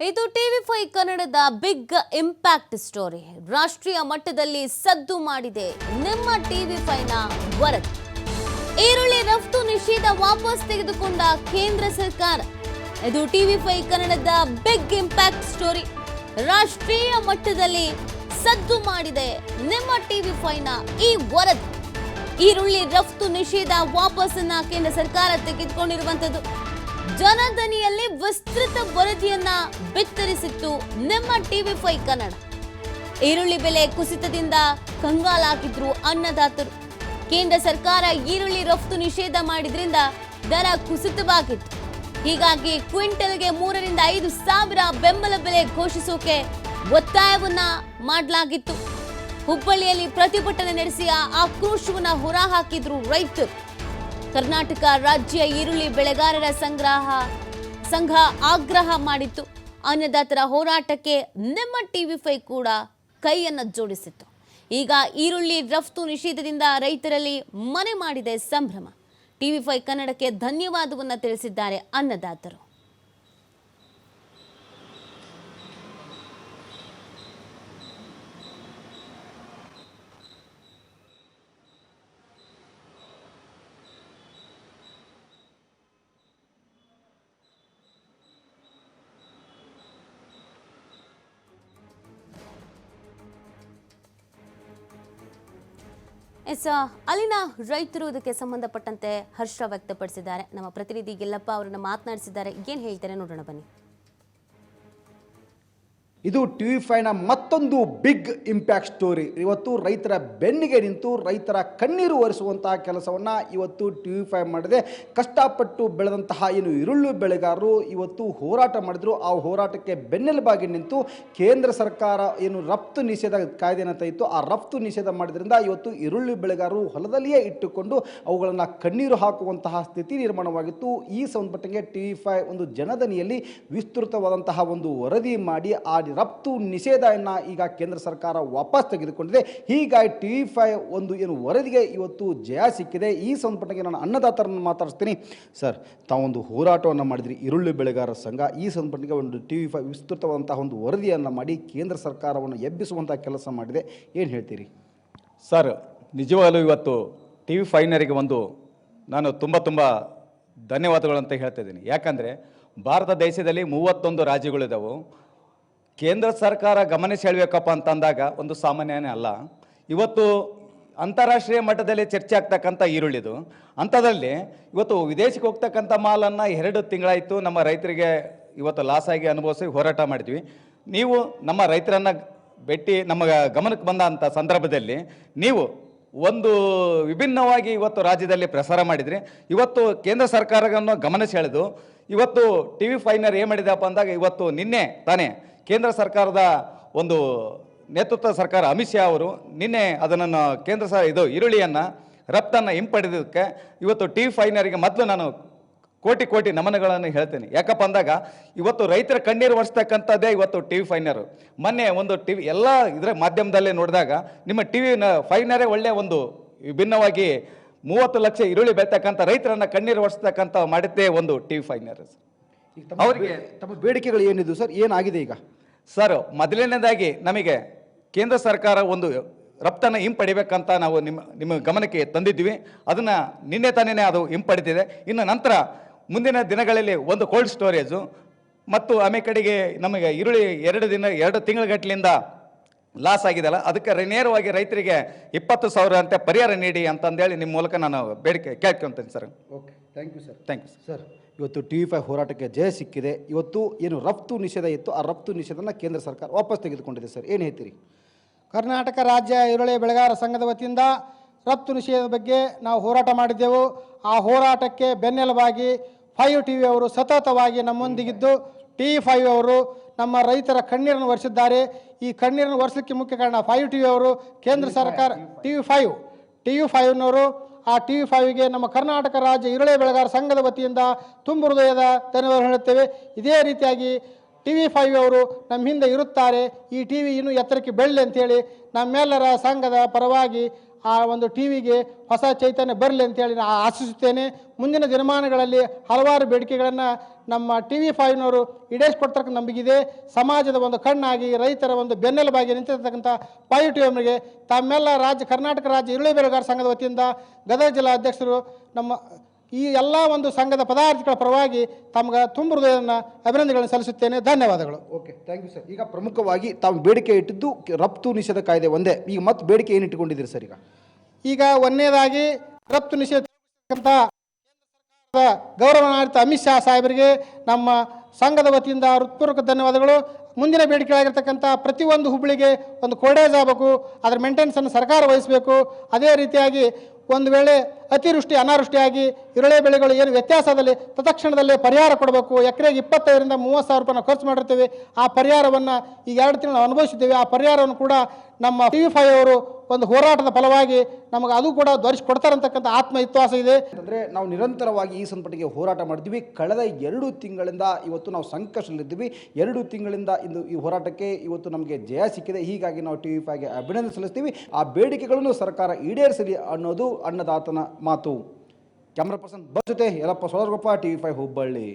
ಇದು TV five ಕನ್ನಡದ big impact story. ರಾಷ್ಟ್ರೀಯ ಮಟ್ಟದಲ್ಲಿ ಸದ್ದು ಮಾಡಿದೆ ನಿಮ್ಮ ಟಿವಿ ಫೈನ ವರದಿ. ಈರುಳ್ಳಿ ರಫ್ತು ನಿಷೇಧ ವಾಪಸ್ ತೆಗೆದುಕೊಂಡ ಕೇಂದ್ರ ಸರ್ಕಾರ. ಇದು ಟಿವಿ ಫೈ ಕನ್ನಡದ ಬಿಗ್ ಇಂಪ್ಯಾಕ್ಟ್ ಸ್ಟೋರಿ. ರಾಷ್ಟ್ರೀಯ ಮಟ್ಟದಲ್ಲಿ ಸದ್ದು ಮಾಡಿದೆ ನಿಮ್ಮ ಟಿವಿ ಫೈನ ಈ ವರದಿ. ಈರುಳ್ಳಿ ರಫ್ತು ನಿಷೇಧ ವಾಪಸ್ಸನ್ನ ಕೇಂದ್ರ ಸರ್ಕಾರ ತೆಗೆದುಕೊಂಡಿರುವಂತದ್ದು ಜನದನಿಯಲ್ಲಿ ವಿಸ್ತೃತ ವರದಿಯನ್ನ ಬಿತ್ತರಿಸಿತ್ತು ನಿಮ್ಮ ಟಿವಿ ಫೈ ಕನ್ನಡ. ಈರುಳ್ಳಿ ಬೆಲೆ ಕುಸಿತದಿಂದ ಕಂಗಾಲಾಗಿದ್ರು ಅನ್ನದಾತರು. ಕೇಂದ್ರ ಸರ್ಕಾರ ಈರುಳ್ಳಿ ರಫ್ತು ನಿಷೇಧ ಮಾಡಿದ್ರಿಂದ ದರ ಕುಸಿತವಾಗಿತ್ತು. ಹೀಗಾಗಿ ಕ್ವಿಂಟಲ್ಗೆ ಮೂರರಿಂದ ಐದು ಸಾವಿರ ಬೆಂಬಲ ಬೆಲೆ ಘೋಷಿಸೋಕೆ ಒತ್ತಾಯವನ್ನ ಮಾಡಲಾಗಿತ್ತು. ಹುಬ್ಬಳ್ಳಿಯಲ್ಲಿ ಪ್ರತಿಭಟನೆ ನಡೆಸಿ ಆಕ್ರೋಶವನ್ನ ಹೊರಹಾಕಿದ್ರು ರೈತರು. ಕರ್ನಾಟಕ ರಾಜ್ಯ ಈರುಳ್ಳಿ ಬೆಳೆಗಾರರ ಸಂಗ್ರಹ ಸಂಘ ಆಗ್ರಹ ಮಾಡಿತ್ತು. ಅನ್ನದಾತರ ಹೋರಾಟಕ್ಕೆ ನಿಮ್ಮ ಟಿವಿ ಫೈ ಕೂಡ ಕೈಯನ್ನು ಜೋಡಿಸಿತ್ತು. ಈಗ ಈರುಳ್ಳಿ ರಫ್ತು ನಿಷೇಧದಿಂದ ರೈತರಲ್ಲಿ ಮನೆ ಮಾಡಿದೆ ಸಂಭ್ರಮ. ಟಿವಿ ಫೈ ಕನ್ನಡಕ್ಕೆ ಧನ್ಯವಾದವನ್ನು ತಿಳಿಸಿದ್ದಾರೆ ಅನ್ನದಾತರು. ಎಸ್ ಅಲ್ಲಿನ ರೈತರು ಇದಕ್ಕೆ ಸಂಬಂಧಪಟ್ಟಂತೆ ಹರ್ಷ ವ್ಯಕ್ತಪಡಿಸಿದ್ದಾರೆ. ನಮ್ಮ ಪ್ರತಿನಿಧಿ ಗೆಲ್ಲಪ್ಪ ಅವರನ್ನು ಮಾತನಾಡಿಸಿದ್ದಾರೆ. ಏನು ಹೇಳ್ತಾರೆ ನೋಡೋಣ ಬನ್ನಿ. ಇದು ಟಿ ವಿ ಫೈನ ಮತ್ತೊಂದು ಬಿಗ್ ಇಂಪ್ಯಾಕ್ಟ್ ಸ್ಟೋರಿ ಇವತ್ತು ರೈತರ ಬೆನ್ನಿಗೆ ನಿಂತು ರೈತರ ಕಣ್ಣೀರು ಒರೆಸುವಂತಹ ಕೆಲಸವನ್ನು ಇವತ್ತು ಟಿ ವಿ ಫೈ ಮಾಡಿದೆ. ಕಷ್ಟಪಟ್ಟು ಬೆಳೆದಂತಹ ಏನು ಈರುಳ್ಳಿ ಬೆಳೆಗಾರರು ಇವತ್ತು ಹೋರಾಟ ಮಾಡಿದ್ರು. ಆ ಹೋರಾಟಕ್ಕೆ ಬೆನ್ನೆಲುಬಾಗಿ ನಿಂತು ಕೇಂದ್ರ ಸರ್ಕಾರ ಏನು ರಫ್ತು ನಿಷೇಧ ಕಾಯ್ದೆ ಅಂತ ಇತ್ತು ಆ ರಫ್ತು ನಿಷೇಧ ಮಾಡಿದ್ರಿಂದ ಇವತ್ತು ಈರುಳ್ಳಿ ಬೆಳೆಗಾರರು ಹೊಲದಲ್ಲಿಯೇ ಇಟ್ಟುಕೊಂಡು ಅವುಗಳನ್ನು ಕಣ್ಣೀರು ಹಾಕುವಂತಹ ಸ್ಥಿತಿ ನಿರ್ಮಾಣವಾಗಿತ್ತು. ಈ ಸಂಬಂಧಪಟ್ಟಂಗೆ ಟಿ ಫೈ ಒಂದು ಜನದನಿಯಲ್ಲಿ ವಿಸ್ತೃತವಾದಂತಹ ಒಂದು ವರದಿ ಮಾಡಿ ಆ ರಫ್ತು ನಿಷೇಧವನ್ನು ಈಗ ಕೇಂದ್ರ ಸರ್ಕಾರ ವಾಪಸ್ ತೆಗೆದುಕೊಂಡಿದೆ. ಹೀಗಾಗಿ ಟಿ ವಿ ಫೈ ಒಂದು ಏನು ವರದಿಗೆ ಇವತ್ತು ಜಯ ಸಿಕ್ಕಿದೆ. ಈ ಸಂದರ್ಭಕ್ಕೆ ನಾನು ಅನ್ನದಾತರನ್ನು ಮಾತಾಡಿಸ್ತೀನಿ. ಸರ್, ತಾವೊಂದು ಹೋರಾಟವನ್ನು ಮಾಡಿದ್ರಿ. ಈರುಳ್ಳಿ ಬೆಳೆಗಾರರ ಸಂಘ ಈ ಸಂದರ್ಭಕ್ಕೆ ಒಂದು ಟಿ ವಿ ಫೈ ವಿಸ್ತೃತವಾದಂತಹ ಒಂದು ವರದಿಯನ್ನು ಮಾಡಿ ಕೇಂದ್ರ ಸರ್ಕಾರವನ್ನು ಎಬ್ಬಿಸುವಂಥ ಕೆಲಸ ಮಾಡಿದೆ. ಏನು ಹೇಳ್ತೀರಿ? ಸರ್, ನಿಜವಾಗಲೂ ಇವತ್ತು ಟಿ ವಿ ಫೈನರಿಗೆ ಒಂದು ನಾನು ತುಂಬ ತುಂಬ ಧನ್ಯವಾದಗಳು ಅಂತ ಹೇಳ್ತಾ ಇದ್ದೀನಿ. ಯಾಕಂದರೆ ಭಾರತ ದೇಶದಲ್ಲಿ ಮೂವತ್ತೊಂದು ರಾಜ್ಯಗಳಿದ್ದಾವೆ ಕೇಂದ್ರ ಸರ್ಕಾರ ಗಮನ ಹೇಳಬೇಕಪ್ಪ ಅಂತಂದಾಗ ಒಂದು ಸಾಮಾನ್ಯನೇ ಅಲ್ಲ. ಇವತ್ತು ಅಂತಾರಾಷ್ಟ್ರೀಯ ಮಟ್ಟದಲ್ಲಿ ಚರ್ಚೆ ಆಗ್ತಕ್ಕಂಥ ಈರುಳ್ಳಿದು. ಅಂಥದ್ರಲ್ಲಿ ಇವತ್ತು ವಿದೇಶಕ್ಕೆ ಹೋಗ್ತಕ್ಕಂಥ ಮಾಲನ್ನು ಎರಡು ತಿಂಗಳಾಯಿತು ನಮ್ಮ ರೈತರಿಗೆ ಇವತ್ತು ಲಾಸ್ ಆಗಿ ಅನುಭವಿಸಿ ಹೋರಾಟ ಮಾಡಿದ್ವಿ. ನೀವು ನಮ್ಮ ರೈತರನ್ನು ಭೇಟಿ ನಮ್ಮ ಗಮನಕ್ಕೆ ಬಂದಂಥ ಸಂದರ್ಭದಲ್ಲಿ ನೀವು ಒಂದು ವಿಭಿನ್ನವಾಗಿ ಇವತ್ತು ರಾಜ್ಯದಲ್ಲಿ ಪ್ರಸಾರ ಮಾಡಿದ್ರಿ. ಇವತ್ತು ಕೇಂದ್ರ ಸರ್ಕಾರವನ್ನು ಗಮನಿಸಿ ಸೆಳೆದು ಇವತ್ತು ಟಿ ವಿ ಫೈನರ್ ಏನು ಮಾಡಿದಪ್ಪ ಅಂದಾಗ ಇವತ್ತು ನಿನ್ನೆ ತಾನೇ ಕೇಂದ್ರ ಸರ್ಕಾರದ ಒಂದು ನೇತೃತ್ವ ಸರ್ಕಾರ ಅಮಿತ್ ಶಾ ಅವರು ನಿನ್ನೆ ಅದನ್ನು ಕೇಂದ್ರ ಸಹ ಇದು ಈರುಳ್ಳಿಯನ್ನು ರಫ್ತನ್ನು ಹಿಂಪಡೆದಕ್ಕೆ ಇವತ್ತು ಟಿ ಫೈನರಿಗೆ ಮೊದಲು ನಾನು ಕೋಟಿ ಕೋಟಿ ನಮನಗಳನ್ನು ಹೇಳ್ತೇನೆ. ಯಾಕಪ್ಪ ಅಂದಾಗ ಇವತ್ತು ರೈತರ ಕಣ್ಣೀರು ಒರೆಸ್ತಕ್ಕಂಥದ್ದೇ ಇವತ್ತು ಟಿ ವಿ ಫೈನರು. ಮೊನ್ನೆ ಒಂದು ಟಿ ವಿ ಎಲ್ಲ ಇದರ ಮಾಧ್ಯಮದಲ್ಲೇ ನೋಡಿದಾಗ ನಿಮ್ಮ ಟಿ ವಿ ಫೈನರೇ ಒಳ್ಳೆಯ ಒಂದು ವಿಭಿನ್ನವಾಗಿ ಮೂವತ್ತು ಲಕ್ಷ ಈರುಳ್ಳಿ ಬೆಳ್ತಕ್ಕಂಥ ರೈತರನ್ನು ಕಣ್ಣೀರು ಒರೆಸ್ತಕ್ಕಂಥ ಮಾಡಿದ್ದೇ ಒಂದು ಟಿ ವಿ ಫೈನರ್. ಅವರಿಗೆ ತಮ್ಮ ಬೇಡಿಕೆಗಳು ಏನಿದು ಸರ್? ಏನಾಗಿದೆ ಈಗ? ಸರ್ ಮೊದಲನೇದಾಗಿ ನಮಗೆ ಕೇಂದ್ರ ಸರ್ಕಾರ ಒಂದು ರಫ್ತನ್ನು ಹಿಂಪಡಿಬೇಕಂತ ನಾವು ನಿಮ್ಮ ನಿಮ್ಮ ಗಮನಕ್ಕೆ ತಂದಿದ್ವಿ ಅದನ್ನು ನಿನ್ನೆ ತಾನೇ ಅದು ಹಿಂಪಡೆದಿದೆ. ಇನ್ನು ನಂತರ ಮುಂದಿನ ದಿನಗಳಲ್ಲಿ ಒಂದು ಕೋಲ್ಡ್ ಸ್ಟೋರೇಜು ಮತ್ತು ಆಮೇಲೆ ಕಡೆಗೆ ನಮಗೆ ಈರುಳ್ಳಿ ಎರಡು ದಿನ ಎರಡು ತಿಂಗಳುಗಟ್ಟಲಿಂದ ಲಾಸ್ ಆಗಿದೆಲ್ಲ ಅದಕ್ಕೆ ನೇರವಾಗಿ ರೈತರಿಗೆ ಇಪ್ಪತ್ತು ಸಾವಿರ ಅಂತ ಪರಿಹಾರ ನೀಡಿ ಅಂತಂದೇಳಿ ನಿಮ್ಮ ಮೂಲಕ ನಾನು ಬೇಡಿಕೆ ಕೇಳ್ಕೊತೀನಿ sir. Okay thank you sir thank you sir ಇವತ್ತು ಟಿ ವಿ ಫೈವ್ ಹೋರಾಟಕ್ಕೆ ಜಯ ಸಿಕ್ಕಿದೆ. ಇವತ್ತು ಏನು ರಫ್ತು ನಿಷೇಧ ಇತ್ತು ಆ ರಫ್ತು ನಿಷೇಧನ ಕೇಂದ್ರ ಸರ್ಕಾರ ವಾಪಸ್ ತೆಗೆದುಕೊಂಡಿದೆ ಸರ್. ಏನು ಹೇಳ್ತೀರಿ? ಕರ್ನಾಟಕ ರಾಜ್ಯ ಈರುಳ್ಳಿ ಬೆಳೆಗಾರ ಸಂಘದ ವತಿಯಿಂದ ರಫ್ತು ನಿಷೇಧದ ಬಗ್ಗೆ ನಾವು ಹೋರಾಟ ಮಾಡಿದ್ದೆವು. ಆ ಹೋರಾಟಕ್ಕೆ ಬೆನ್ನೆಲುಬಾಗಿ ಫೈವ್ ಟಿ ವಿ ಅವರು ಸತತವಾಗಿ ನಮ್ಮೊಂದಿಗಿದ್ದು ಟಿ ವಿ ಫೈವ್ ಅವರು ನಮ್ಮ ರೈತರ ಕಣ್ಣೀರನ್ನು ಒರೆಸಿದ್ದಾರೆ. ಈ ಕಣ್ಣೀರನ್ನು ಒರೆಸಲಿಕ್ಕೆ ಮುಖ್ಯ ಕಾರಣ ಫೈವ್ ಟಿ ವಿ ಅವರು ಕೇಂದ್ರ ಸರ್ಕಾರ T V five. T V ಫೈವ್ನವರು ಆ ಟಿ ವಿ ಫೈವ್ಗೆ ನಮ್ಮ ಕರ್ನಾಟಕ ರಾಜ್ಯ ಇರಳೆ ಬೆಳೆಗಾರ ಸಂಘದ ವತಿಯಿಂದ ತುಂಬ ಹೃದಯದ ಧನ್ಯವಾದ ಹೇಳುತ್ತೇವೆ. ಇದೇ ರೀತಿಯಾಗಿ ಟಿ ವಿ ಫೈವ್ ಅವರು ನಮ್ಮ ಹಿಂದೆ ಇರುತ್ತಾರೆ. ಈ ಟಿ ವಿ ಇನ್ನೂ ಎತ್ತರಕ್ಕೆ ಬೆಳ್ಳಿ ಅಂಥೇಳಿ ನಮ್ಮೆಲ್ಲರ ಸಂಘದ ಪರವಾಗಿ ಆ ಒಂದು ಟಿ ವಿಗೆ ಹೊಸ ಚೈತನ್ಯ ಬರಲಿ ಅಂತೇಳಿ ನಾನು ಆಶಿಸುತ್ತೇನೆ. ಮುಂದಿನ ದಿನಮಾನಗಳಲ್ಲಿ ಹಲವಾರು ಬೇಡಿಕೆಗಳನ್ನು ನಮ್ಮ ಟಿ ವಿ ಫೈವ್ನವರು ಈಡೇರಿಸ್ಕೊಡ್ತಕ್ಕ ನಂಬಿಕೆ ಸಮಾಜದ ಒಂದು ಕಣ್ಣಾಗಿ ರೈತರ ಒಂದು ಬೆನ್ನೆಲುಬಾಗಿ ನಿಂತಿರ್ತಕ್ಕಂಥ ಎಮ್ಗೆ ತಮ್ಮೆಲ್ಲ ರಾಜ್ಯ ಕರ್ನಾಟಕ ರಾಜ್ಯ ಈರುಳ್ಳಿ ಬೆಳೆಗಾರ ಸಂಘದ ವತಿಯಿಂದ ಗದಗ ಜಿಲ್ಲಾ ಅಧ್ಯಕ್ಷರು ನಮ್ಮ ಈ ಎಲ್ಲ ಒಂದು ಸಂಘದ ಪದಾರ್ಥಗಳ ಪರವಾಗಿ ತಮ್ಗೆ ತುಂಬ ಹೃದಯವನ್ನು ಅಭಿನಂದನೆಗಳನ್ನು ಸಲ್ಲಿಸುತ್ತೇನೆ. ಧನ್ಯವಾದಗಳು. ಓಕೆ ಥ್ಯಾಂಕ್ ಯು ಸರ್ ಈಗ ಪ್ರಮುಖವಾಗಿ ತಾವು ಬೇಡಿಕೆ ಇಟ್ಟಿದ್ದು ರಫ್ತು ನಿಷೇಧ ಕಾಯ್ದೆ ಒಂದೇ. ಈಗ ಮತ್ತೆ ಬೇಡಿಕೆ ಏನು ಇಟ್ಟುಕೊಂಡಿದ್ದೀರಿ ಸರ್ ಈಗ? ಈಗ ಒಂದನೇದಾಗಿ ರಫ್ತು ನಿಷೇಧ ಅಂತ ಗೌರವಾನ್ವಿತ ಅಮಿತ್ ಶಾ ಸಾಹೇಬರಿಗೆ ನಮ್ಮ ಸಂಘದ ವತಿಯಿಂದ ಹೃತ್ಪೂರ್ವಕ ಧನ್ಯವಾದಗಳು. ಮುಂದಿನ ಬೇಡಿಕೆಗಳಾಗಿರ್ತಕ್ಕಂಥ ಪ್ರತಿಯೊಂದು ಹುಬ್ಬಳ್ಳಿಗೆ ಒಂದು ಕೋಡೇಜ್ ಆಗಬೇಕು. ಅದರ ಮೇಂಟೆನೆನ್ಸನ್ನು ಸರ್ಕಾರ ವಹಿಸಬೇಕು. ಅದೇ ರೀತಿಯಾಗಿ ಒಂದು ವೇಳೆ ಅತಿವೃಷ್ಟಿ, ಅನಾವೃಷ್ಟಿಯಾಗಿ ಇರುಳೆ ಬೆಳೆಗಳು ಏನು ವ್ಯತ್ಯಾಸದಲ್ಲಿ ತತ್ಕ್ಷಣದಲ್ಲೇ ಪರಿಹಾರ ಕೊಡಬೇಕು, ಎಕರೆಗೆ ಇಪ್ಪತ್ತೈದರಿಂದ ಮೂವತ್ತು ಸಾವಿರ ರೂಪಾಯಿ ಖರ್ಚು ಮಾಡಿರ್ತೀವಿ, ಆ ಪರಿಹಾರವನ್ನು ಈಗ ಎರಡು ತಿಂಗಳು ಅನುಭವಿಸಿದ್ದೇವೆ, ಆ ಪರಿಹಾರವನ್ನು ಕೂಡ ನಮ್ಮ ಟಿ ವಿ ಫೈವ್ ಅವರು ಒಂದು ಹೋರಾಟದ ಫಲವಾಗಿ ನಮಗೆ ಅದು ಕೂಡ ದೊರಕಿಸ್ಕೊಡ್ತಾರಂತಕ್ಕಂಥ ಆತ್ಮವಿಶ್ವಾಸ ಇದೆ. ಅಂದರೆ ನಾವು ನಿರಂತರವಾಗಿ ಈ ಸಂಪಟಿಗೆ ಹೋರಾಟ ಮಾಡಿದ್ವಿ ಕಳೆದ ಎರಡು ತಿಂಗಳಿಂದ ಇವತ್ತು ನಾವು ಸಂಕಷ್ಟದಲ್ಲಿದ್ದೀವಿ. ಎರಡು ತಿಂಗಳಿಂದ ಇಂದು ಈ ಹೋರಾಟಕ್ಕೆ ಇವತ್ತು ನಮಗೆ ಜಯ ಸಿಕ್ಕಿದೆ. ಹೀಗಾಗಿ ನಾವು ಟಿ ವಿ ಫೈವ್ಗೆ ಅಭಿನಂದನೆ ಸಲ್ಲಿಸ್ತೀವಿ. ಆ ಬೇಡಿಕೆಗಳನ್ನು ಸರ್ಕಾರ ಈಡೇರಿಸಲಿ ಅನ್ನೋದು ಅನ್ನದಾತನ ಮಾತು. ಕ್ಯಾಮ್ರಾ ಪರ್ಸನ್ ಬಸ್ ಜೊತೆ Yallappa Sodaragoppa T V five Hubballi.